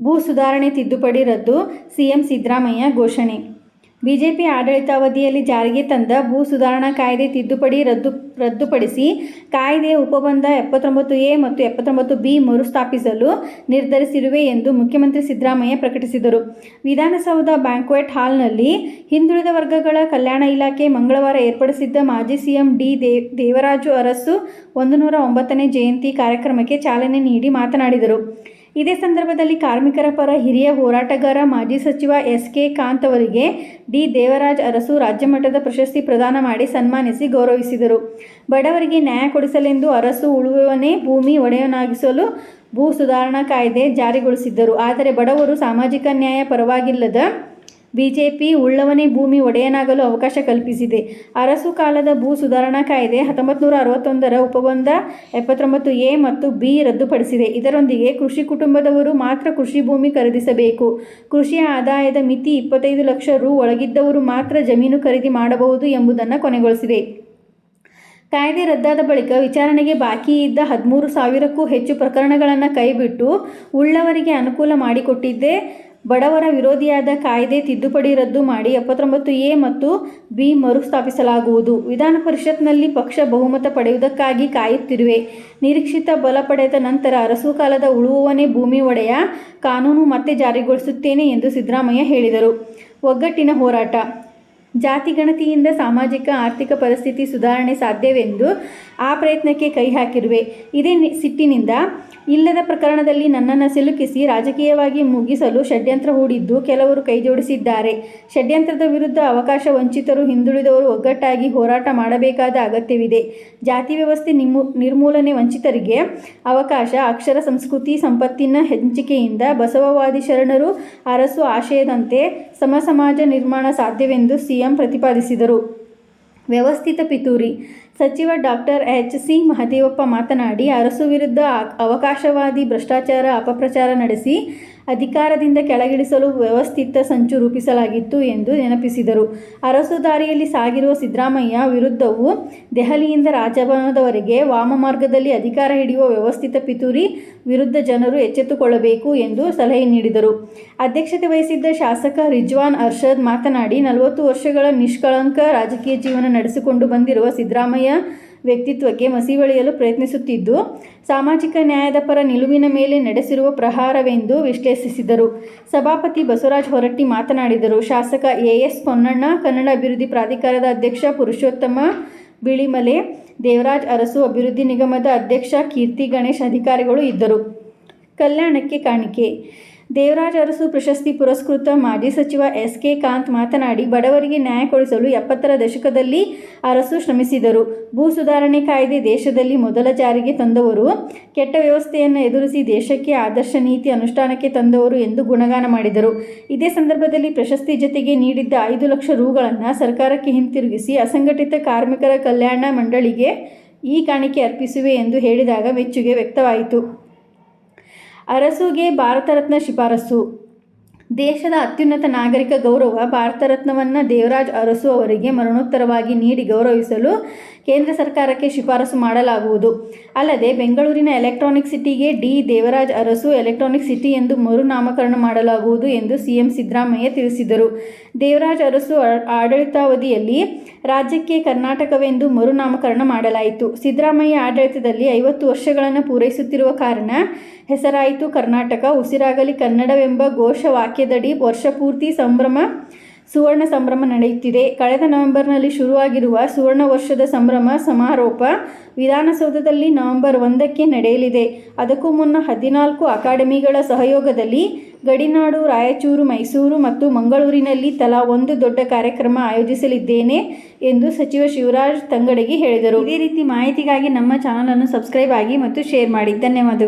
ಭೂ ಸುಧಾರಣೆ ತಿದ್ದುಪಡಿ ರದ್ದು, ಸಿಎಂ ಸಿದ್ದರಾಮಯ್ಯ ಘೋಷಣೆ. ಬಿಜೆಪಿ ಆಡಳಿತಾವಧಿಯಲ್ಲಿ ಜಾರಿಗೆ ತಂದ ಭೂ ಸುಧಾರಣಾ ಕಾಯ್ದೆ ತಿದ್ದುಪಡಿ ರದ್ದು, ರದ್ದುಪಡಿಸಿ ಕಾಯ್ದೆಯ ಉಪಬಂಧ ಎಪ್ಪತ್ತೊಂಬತ್ತು ಎ ಮತ್ತು ಎಪ್ಪತ್ತೊಂಬತ್ತು ಬಿ ಮರುಸ್ಥಾಪಿಸಲು ನಿರ್ಧರಿಸಿರುವೆ ಎಂದು ಮುಖ್ಯಮಂತ್ರಿ ಸಿದ್ದರಾಮಯ್ಯ ಪ್ರಕಟಿಸಿದರು. ವಿಧಾನಸೌಧ ಬ್ಯಾಂಕ್ವೆಟ್ ಹಾಲ್ನಲ್ಲಿ ಹಿಂದುಳಿದ ವರ್ಗಗಳ ಕಲ್ಯಾಣ ಇಲಾಖೆ ಮಂಗಳವಾರ ಏರ್ಪಡಿಸಿದ್ದ ಮಾಜಿ ಸಿಎಂ ಡಿ ದೇವರಾಜು ಅರಸು ಒಂದು ನೂರ ಒಂಬತ್ತನೇ ಜಯಂತಿ ಕಾರ್ಯಕ್ರಮಕ್ಕೆ ಚಾಲನೆ ನೀಡಿ ಮಾತನಾಡಿದರು. ಇದೇ ಸಂದರ್ಭದಲ್ಲಿ ಕಾರ್ಮಿಕರ ಪರ ಹಿರಿಯ ಹೋರಾಟಗಾರ ಮಾಜಿ ಸಚಿವ ಎಸ್ ಕೆ ಕಾಂತ್ ಅವರಿಗೆ ಡಿ ದೇವರಾಜ್ ಅರಸು ರಾಜ್ಯಮಟ್ಟದ ಪ್ರಶಸ್ತಿ ಪ್ರದಾನ ಮಾಡಿ ಸನ್ಮಾನಿಸಿ ಗೌರವಿಸಿದರು. ಬಡವರಿಗೆ ನ್ಯಾಯ ಕೊಡಿಸಲೆಂದು ಅರಸು ಉಳುವವನೇ ಭೂಮಿ ಒಡೆಯನಾಗಿಸಲು ಭೂ ಸುಧಾರಣಾ ಕಾಯ್ದೆ ಜಾರಿಗೊಳಿಸಿದ್ದರು. ಆದರೆ ಬಡವರು ಸಾಮಾಜಿಕ ನ್ಯಾಯ ಪರವಾಗಿಲ್ಲದ ಬಿಜೆಪಿ ಉಳ್ಳವನೇ ಭೂಮಿ ಒಡೆಯನಾಗಲು ಅವಕಾಶ ಕಲ್ಪಿಸಿದೆ. ಅರಸು ಕಾಲದ ಭೂ ಸುಧಾರಣಾ ಕಾಯ್ದೆ ಹತ್ತೊಂಬತ್ತು ನೂರ ಅರವತ್ತೊಂದರ ಉಪಬಂಧ ಎಪ್ಪತ್ತೊಂಬತ್ತು ಎ ಮತ್ತು ಬಿ ರದ್ದುಪಡಿಸಿದೆ. ಇದರೊಂದಿಗೆ ಕೃಷಿ ಕುಟುಂಬದವರು ಮಾತ್ರ ಕೃಷಿ ಭೂಮಿ ಖರೀದಿಸಬೇಕು. ಕೃಷಿಯ ಆದಾಯದ ಮಿತಿ ಇಪ್ಪತ್ತೈದು ಲಕ್ಷ ರು ಒಳಗಿದ್ದವರು ಮಾತ್ರ ಜಮೀನು ಖರೀದಿ ಮಾಡಬಹುದು ಎಂಬುದನ್ನು ಕೊನೆಗೊಳಿಸಿದೆ. ಕಾಯ್ದೆ ರದ್ದಾದ ಬಳಿಕ ವಿಚಾರಣೆಗೆ ಬಾಕಿ ಇದ್ದ ಹದಿಮೂರು ಸಾವಿರಕ್ಕೂ ಹೆಚ್ಚು ಪ್ರಕರಣಗಳನ್ನು ಕೈಬಿಟ್ಟು ಉಳ್ಳವರಿಗೆ ಅನುಕೂಲ ಮಾಡಿಕೊಟ್ಟಿದ್ದೇ. ಬಡವರ ವಿರೋಧಿಯಾದ ಕಾಯ್ದೆ ತಿದ್ದುಪಡಿ ರದ್ದು ಮಾಡಿ ಎಪ್ಪತ್ತೊಂಬತ್ತು ಎ ಮತ್ತು ಬಿ ಮರುಸ್ಥಾಪಿಸಲಾಗುವುದು. ವಿಧಾನ ಪರಿಷತ್ನಲ್ಲಿ ಪಕ್ಷ ಬಹುಮತ ಪಡೆಯುವುದಕ್ಕಾಗಿ ಕಾಯುತ್ತಿರುವೆ. ನಿರೀಕ್ಷಿತ ಬಲ ಪಡೆದ ನಂತರ ಅರಸು ಕಾಲದ ಉಳುವವನೇ ಭೂಮಿ ಒಡೆಯ ಕಾನೂನು ಮತ್ತೆ ಜಾರಿಗೊಳಿಸುತ್ತೇನೆ ಎಂದು ಸಿದ್ದರಾಮಯ್ಯ ಹೇಳಿದರು. ಒಗ್ಗಟ್ಟಿನ ಹೋರಾಟ. ಜಾತಿ ಗಣತಿಯಿಂದ ಸಾಮಾಜಿಕ, ಆರ್ಥಿಕ ಪರಿಸ್ಥಿತಿ ಸುಧಾರಣೆ ಸಾಧ್ಯವೆಂದು ಆ ಪ್ರಯತ್ನಕ್ಕೆ ಕೈ ಹಾಕಿರುವೆ. ಇದೇ ಸಿಟ್ಟಿನಿಂದ ಇಲ್ಲದ ಪ್ರಕರಣದಲ್ಲಿ ನನ್ನನ್ನು ಸಿಲುಕಿಸಿ ರಾಜಕೀಯವಾಗಿ ಮುಗಿಸಲು ಷಡ್ಯಂತ್ರ ಹೂಡಿದ್ದು ಕೆಲವರು ಕೈಜೋಡಿಸಿದ್ದಾರೆ. ಷಡ್ಯಂತ್ರದ ವಿರುದ್ಧ ಅವಕಾಶ ವಂಚಿತರು ಹಿಂದುಳಿದವರು ಒಗ್ಗಟ್ಟಾಗಿ ಹೋರಾಟ ಮಾಡಬೇಕಾದ ಅಗತ್ಯವಿದೆ. ಜಾತಿ ವ್ಯವಸ್ಥೆ ನಿರ್ಮೂಲನೆ ವಂಚಿತರಿಗೆ ಅವಕಾಶ, ಅಕ್ಷರ ಸಂಸ್ಕೃತಿ, ಸಂಪತ್ತಿನ ಹಂಚಿಕೆಯಿಂದ ಬಸವವಾದಿ ಶರಣರು ಅರಸು ಆಶಯದಂತೆ ಸಮ ಸಮಾಜ ನಿರ್ಮಾಣ ಸಾಧ್ಯವೆಂದು ಸಿಎಂ ಪ್ರತಿಪಾದಿಸಿದರು. ವ್ಯವಸ್ಥಿತ ಪಿತೂರಿ ಸಚಿವ ಡಾಕ್ಟರ್ ಎಚ್ ಸಿ ಮಹದೇವಪ್ಪ ಮಾತನಾಡಿ, ಅರಸು ವಿರುದ್ಧ ಅವಕಾಶವಾದಿ ಭ್ರಷ್ಟಾಚಾರ ಅಪಪ್ರಚಾರ ನಡೆಸಿ ಅಧಿಕಾರದಿಂದ ಕೆಳಗಿಳಿಸಲು ವ್ಯವಸ್ಥಿತ ಸಂಚು ರೂಪಿಸಲಾಗಿತ್ತು ಎಂದು ನೆನಪಿಸಿದರು. ಅರಸು ದಾರಿಯಲ್ಲಿ ಸಾಗಿರುವ ಸಿದ್ದರಾಮಯ್ಯ ವಿರುದ್ಧವು ದೆಹಲಿಯಿಂದ ರಾಜಭವನದವರೆಗೆ ವಾಮಮಾರ್ಗದಲ್ಲಿ ಅಧಿಕಾರ ಹಿಡಿಯುವ ವ್ಯವಸ್ಥಿತ ಪಿತೂರಿ ವಿರುದ್ಧ ಜನರು ಎಚ್ಚೆತ್ತುಕೊಳ್ಳಬೇಕು ಎಂದು ಸಲಹೆ ನೀಡಿದರು. ಅಧ್ಯಕ್ಷತೆ ವಹಿಸಿದ್ದ ಶಾಸಕ ರಿಜ್ವಾನ್ ಅರ್ಷದ್ ಮಾತನಾಡಿ, ನಲವತ್ತು ವರ್ಷಗಳ ನಿಷ್ಕಳಂಕ ರಾಜಕೀಯ ಜೀವನ ನಡೆಸಿಕೊಂಡು ಬಂದಿರುವ ಸಿದ್ದರಾಮಯ್ಯ ವ್ಯಕ್ತಿತ್ವಕ್ಕೆ ಮಸಿಬಳಿಯಲು ಪ್ರಯತ್ನಿಸುತ್ತಿದ್ದು, ಸಾಮಾಜಿಕ ನ್ಯಾಯದ ಪರ ನಿಲುವಿನ ಮೇಲೆ ನಡೆಸಿರುವ ಪ್ರಹಾರವೆಂದು ವಿಶ್ಲೇಷಿಸಿದರು. ಸಭಾಪತಿ ಬಸವರಾಜ್ ಹೊರಟ್ಟಿ ಮಾತನಾಡಿದರು. ಶಾಸಕ ಎಎಸ್ ಪೊನ್ನಣ್ಣ, ಕನ್ನಡ ಅಭಿವೃದ್ಧಿ ಪ್ರಾಧಿಕಾರದ ಅಧ್ಯಕ್ಷ ಪುರುಷೋತ್ತಮ ಬಿಳಿಮಲೆ, ದೇವರಾಜ್ ಅರಸು ಅಭಿವೃದ್ಧಿ ನಿಗಮದ ಅಧ್ಯಕ್ಷ ಕೀರ್ತಿ ಗಣೇಶ್ ಅಧಿಕಾರಿಗಳು ಇದ್ದರು. ಕಲ್ಯಾಣಕ್ಕೆ ಕಾಣಿಕೆ ದೇವರಾಜ ಅರಸು ಪ್ರಶಸ್ತಿ ಪುರಸ್ಕೃತ ಮಾಜಿ ಸಚಿವ ಎಸ್ ಕೆ ಕಾಂತ್ ಮಾತನಾಡಿ, ಬಡವರಿಗೆ ನ್ಯಾಯ ಕೊಡಿಸಲು ಎಪ್ಪತ್ತರ ದಶಕದಲ್ಲಿ ಅರಸು ಶ್ರಮಿಸಿದರು. ಭೂ ಸುಧಾರಣೆ ಕಾಯ್ದೆ ದೇಶದಲ್ಲಿ ಮೊದಲ ಜಾರಿಗೆ ತಂದವರು. ಕೆಟ್ಟ ವ್ಯವಸ್ಥೆಯನ್ನು ಎದುರಿಸಿ ದೇಶಕ್ಕೆ ಆದರ್ಶ ನೀತಿ ಅನುಷ್ಠಾನಕ್ಕೆ ತಂದವರು ಎಂದು ಗುಣಗಾನ ಮಾಡಿದರು. ಇದೇ ಸಂದರ್ಭದಲ್ಲಿ ಪ್ರಶಸ್ತಿ ಜೊತೆಗೆ ನೀಡಿದ್ದ ಐದು ಲಕ್ಷ ರೂಗಳನ್ನು ಸರ್ಕಾರಕ್ಕೆ ಹಿಂತಿರುಗಿಸಿ ಅಸಂಘಟಿತ ಕಾರ್ಮಿಕರ ಕಲ್ಯಾಣ ಮಂಡಳಿಗೆ ಈ ಕಾಣಿಕೆ ಅರ್ಪಿಸುವೆ ಎಂದು ಹೇಳಿದಾಗ ಮೆಚ್ಚುಗೆ ವ್ಯಕ್ತವಾಯಿತು. ಅರಸುಗೆ ಭಾರತ ರತ್ನ ಶಿಫಾರಸು. ದೇಶದ ಅತ್ಯುನ್ನತ ನಾಗರಿಕ ಗೌರವ ಭಾರತ ರತ್ನವನ್ನು ದೇವರಾಜ್ ಅರಸು ಅವರಿಗೆ ಮರಣೋತ್ತರವಾಗಿ ನೀಡಿ ಗೌರವಿಸಲು ಕೇಂದ್ರ ಸರ್ಕಾರಕ್ಕೆ ಶಿಫಾರಸು ಮಾಡಲಾಗುವುದು. ಅಲ್ಲದೆ ಬೆಂಗಳೂರಿನ ಎಲೆಕ್ಟ್ರಾನಿಕ್ ಸಿಟಿಗೆ D. Devaraj Arasu electronic city ಎಂದು ಮರುನಾಮಕರಣ ಮಾಡಲಾಗುವುದು ಎಂದು ಸಿಎಂ ಸಿದ್ದರಾಮಯ್ಯ ತಿಳಿಸಿದರು. ದೇವರಾಜ್ ಅರಸು ಆಡಳಿತಾವಧಿಯಲ್ಲಿ ರಾಜ್ಯಕ್ಕೆ ಕರ್ನಾಟಕವೆಂದು ಮರುನಾಮಕರಣ ಮಾಡಲಾಯಿತು. ಸಿದ್ದರಾಮಯ್ಯ ಆಡಳಿತದಲ್ಲಿ ಐವತ್ತು ವರ್ಷಗಳನ್ನು ಪೂರೈಸುತ್ತಿರುವ ಕಾರಣ ಹೆಸರಾಯಿತು ಕರ್ನಾಟಕ, ಉಸಿರಾಗಲಿ ಕನ್ನಡವೆಂಬ ಘೋಷವಾಕ್ಯದಡಿ ವರ್ಷಪೂರ್ತಿ ಸಂಭ್ರಮ ಸುವರ್ಣ ಸಂಭ್ರಮ ನಡೆಯುತ್ತಿದೆ. ಕಳೆದ ನವೆಂಬರ್ನಲ್ಲಿ ಶುರುವಾಗಿರುವ ಸುವರ್ಣ ವರ್ಷದ ಸಂಭ್ರಮ ಸಮಾರೋಪ ವಿಧಾನಸೌಧದಲ್ಲಿ ನವೆಂಬರ್ ಒಂದಕ್ಕೆ ನಡೆಯಲಿದೆ. ಅದಕ್ಕೂ ಮುನ್ನ ಹದಿನಾಲ್ಕು ಅಕಾಡೆಮಿಗಳ ಸಹಯೋಗದಲ್ಲಿ ಗಡಿನಾಡು, ರಾಯಚೂರು, ಮೈಸೂರು ಮತ್ತು ಮಂಗಳೂರಿನಲ್ಲಿ ತಲಾ ಒಂದು ದೊಡ್ಡ ಕಾರ್ಯಕ್ರಮ ಆಯೋಜಿಸಲಿದ್ದೇನೆ ಎಂದು ಸಚಿವ ಶಿವರಾಜ್ ತಂಗಡಗಿ ಹೇಳಿದರು. ಇದೇ ರೀತಿ ಮಾಹಿತಿಗಾಗಿ ನಮ್ಮ ಚಾನಲನ್ನು ಸಬ್ಸ್ಕ್ರೈಬ್ ಆಗಿ ಮತ್ತು ಶೇರ್ ಮಾಡಿ. ಧನ್ಯವಾದಗಳು.